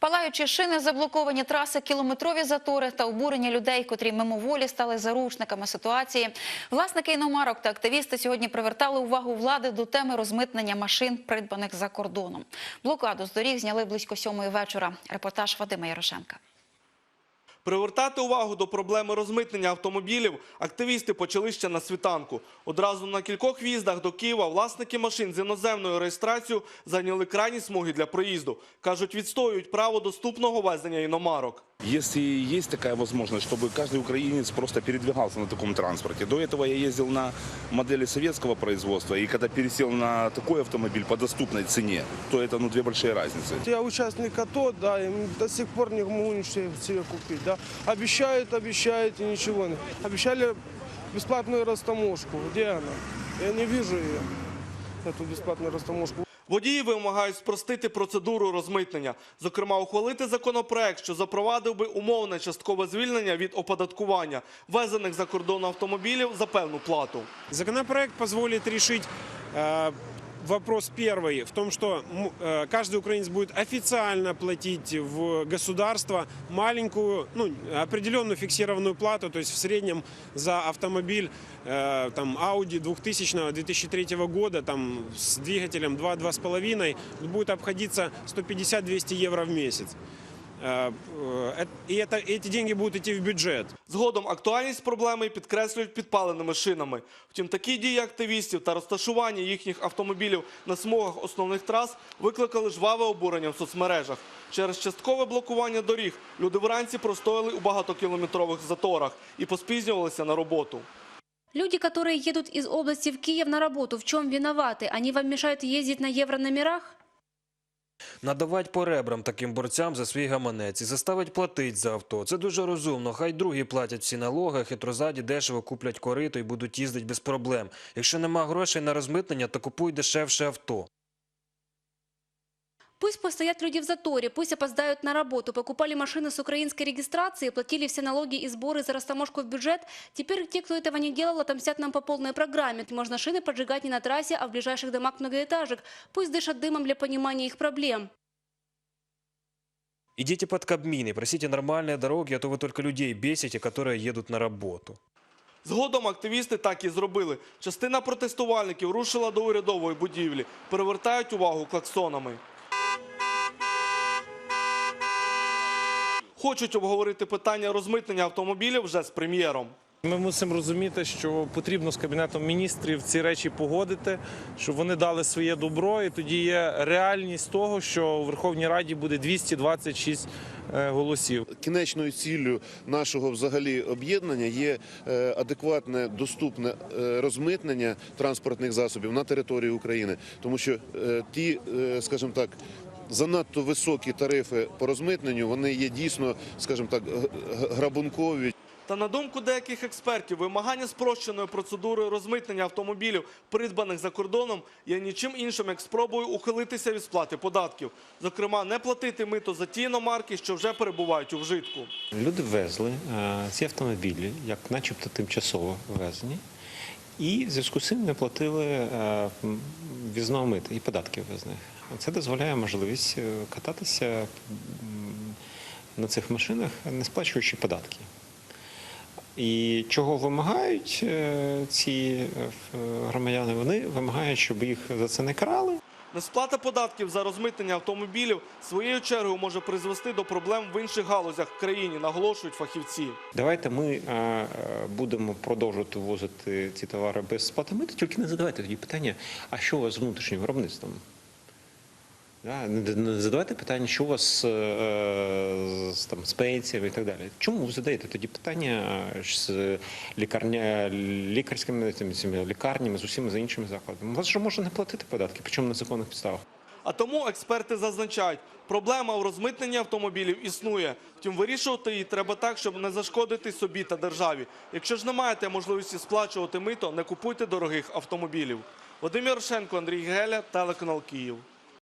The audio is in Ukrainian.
Палаючі шини, заблоковані траси, кілометрові затори та обурення людей, котрі мимоволі стали заручниками ситуації. Власники іномарок та активісти сьогодні привертали увагу влади до теми розмитнення машин, придбаних за кордоном. Блокаду з доріг зняли близько сьомої вечора. Репортаж Вадима Ярошенка. Привертати увагу до проблеми розмитнення автомобілів активісти почали ще на світанку. Одразу на кількох в'їздах до Києва власники машин з іноземною реєстрацією зайняли крайні смуги для проїзду. Кажуть, відстоюють право доступного везення іномарок. Если есть такая возможность, чтобы каждый украинец просто передвигался на таком транспорте. До этого я ездил на модели советского производства, и когда пересел на такой автомобиль по доступной цене, то это ну, две большие разницы. Я участник АТО, да, и до сих пор не могу ничего себе купить, да. Обещают, обещают и ничего не. Обещали бесплатную растаможку. Где она? Я не вижу ее, эту бесплатную растаможку. Водії вимагають спростити процедуру розмитнення, зокрема ухвалити законопроект, що запровадив би умовне часткове звільнення від оподаткування везених за кордон автомобілів за певну плату. Законопроект позволит решить э, вопрос первый в том, что м, э, каждый украинец будет официально платить в государство маленькую, ну, определенную фиксированную плату, то есть в среднем за автомобиль э, там Audi 2000-2003 года там, с двигателем 2-2,5 будет обходиться 150-200 евро в месяц. Э, э, И это, эти деньги будут идти в бюджет. Згодом актуальність проблеми підкреслюють підпаленими шинами. Втім, такі дії активістів та розташування їхніх автомобілів на смугах основних трас викликали жваве обурення в соцмережах. Через часткове блокування доріг люди вранці простояли у багатокілометрових заторах і поспізнювалися на роботу. Люди, которые едут из области в Киев на работу, в чем виноваты? Они вам мешают ездить на еврономерах? Надавать по ребрам таким борцям за свій гаманець і заставить платить за авто. Це дуже розумно. Хай другі платять всі налоги, хитрозаді дешево куплять корито і будуть їздити без проблем. Якщо нема грошей на розмитнення, то купуй дешевше авто. Пусть постоят люди в заторе, пусть опоздают на работу, покупали машины с украинской регистрацией, платили все налоги и сборы за растаможку в бюджет. Теперь те, кто этого не делал, отомстят нам по полной программе. Можно шины поджигать не на трассе, а в ближайших домах многоэтажек. Пусть дышат дымом для понимания их проблем. Идите под Кабмин и просите нормальные дороги, а то вы только людей бесите, которые едут на работу. Згодом активісти так і зробили. Частина протестувальників рушила до урядової будівлі, перевертають увагу клаксонами. Хочуть обговорити питання розмитнення автомобілів вже з прем'єром. Ми мусимо розуміти, що потрібно з кабінетом міністрів ці речі погодити, щоб вони дали своє добро, і тоді є реальність того, що у Верховній Раді буде 226 е, голосів. Кінечною ціллю нашого взагалі об'єднання є е, адекватне доступне е, розмитнення транспортних засобів на території України, тому що ті, скажімо так. Занадто високі тарифи по розмитненню вони є дійсно, скажімо так, грабункові. Та на думку деяких експертів, вимагання спрощеної процедури розмитнення автомобілів, придбаних за кордоном, є нічим іншим, як спробою ухилитися від сплати податків. Зокрема, не платити мито за ті іномарки, що вже перебувають у вжитку. Люди везли е, ці автомобілі, як начебто тимчасово ввезені, і в зв'язку з цим не платили візного м, мита і податків в'їзних. Це дозволяє можливість е, кататися на цих машинах, не сплачуючи податки. І чого вимагають е, ці е, громадяни? Вони вимагають, щоб їх за це не карали. Несплата податків за розмитнення автомобілів своєю чергою може призвести до проблем в інших галузях в країні, наголошують фахівці. Давайте ми е, е, будемо продовжувати ввозити ці товари без сплати мити, тільки не задавайте тоді питання, а що у вас з внутрішнім виробництвом? Не- задавайте питання, що у вас е, з, там, з пенсіями і так далі. Чому ви задаєте тоді питання з лікарня, лікарськими цими, лікарнями, з усіма з іншими закладами? У вас же можна не платити податки, причому на законних підставах. А тому експерти зазначають, проблема в розмитненні автомобілів існує. Втім, вирішувати її треба так, щоб не зашкодити собі та державі. Якщо ж не маєте можливості сплачувати мито, не купуйте дорогих автомобілів. Вадим Ярошенко, Андрій Геля, телеканал Київ.